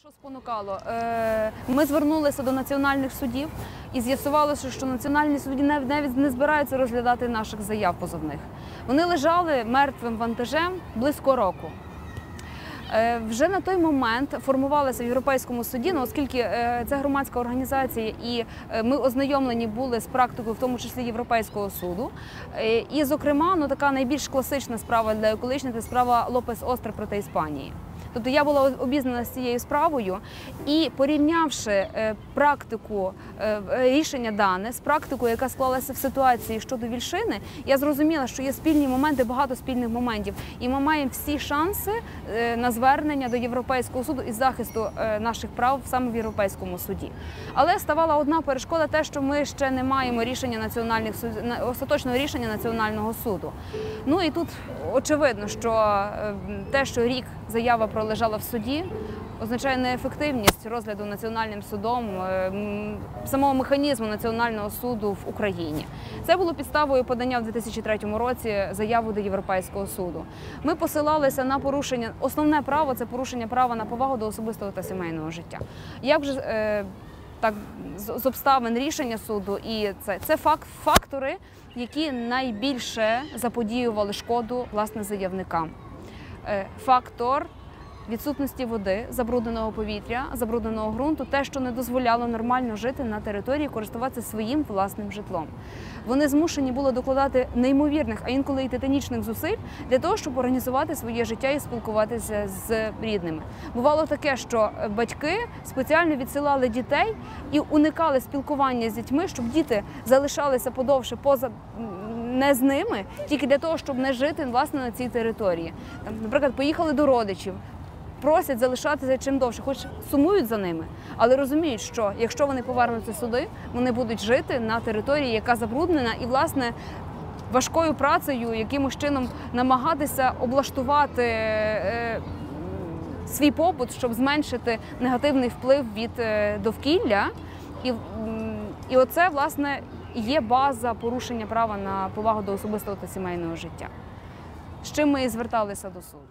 Що спонукало? Е, Ми звернулися до національних судів і з'ясувалося, що національні суді навіть не збираються розглядати наших заяв позовних. Вони лежали мертвим вантажем близько року. Е, Вже на той момент формувалися в Європейському суді, ну, оскільки е, це громадська організація, і ми ознайомлені були з практикою, в тому числі Європейського суду. І, зокрема, ну така найбільш класична справа для екологічних це справа Лопес Остер проти Іспанії. Тобто я була обізнана з цією справою і порівнявши е, практику е, рішення дане з практикою, яка склалася в ситуації щодо Вільшини, я зрозуміла, що є спільні моменти, багато спільних моментів, і ми маємо всі шанси е, на звернення до Європейського суду і захисту е, наших прав саме в Європейському суді. Але ставала одна перешкода, те, що ми ще не маємо рішення національних остаточного рішення національного суду. Ну і тут очевидно, що е, те, що рік заява пролежала в суді, означає неефективність розгляду національним судом е, самого механізму національного суду в Україні. Це було підставою подання в 2003 році заяву до Європейського суду. Ми посилалися на порушення. Основне право це порушення права на повагу до особистого та сімейного життя. Як же е, так з обставин рішення суду, і це, це факт, фактори, які найбільше заподіювали шкоду власне заявникам. Е, Фактор відсутності води, забрудненого повітря, забрудненого ґрунту, те, що не дозволяло нормально жити на території, користуватися своїм власним житлом. Вони змушені були докладати неймовірних, а інколи і титанічних зусиль для того, щоб організувати своє життя і спілкуватися з рідними. Бувало таке, що батьки спеціально відсилали дітей і уникали спілкування з дітьми, щоб діти залишалися подовше поза не з ними, тільки для того, щоб не жити власне на цій території. Там, наприклад, поїхали до родичів. Просять залишатися чим довше, хоч сумують за ними, але розуміють, що якщо вони повернуться сюди, вони будуть жити на території, яка забруднена, і власне важкою працею, якимось чином намагатися облаштувати е, свій побут, щоб зменшити негативний вплив від е, довкілля. І, і оце власне є база порушення права на повагу до особистого та сімейного життя. З чим ми і зверталися до суду.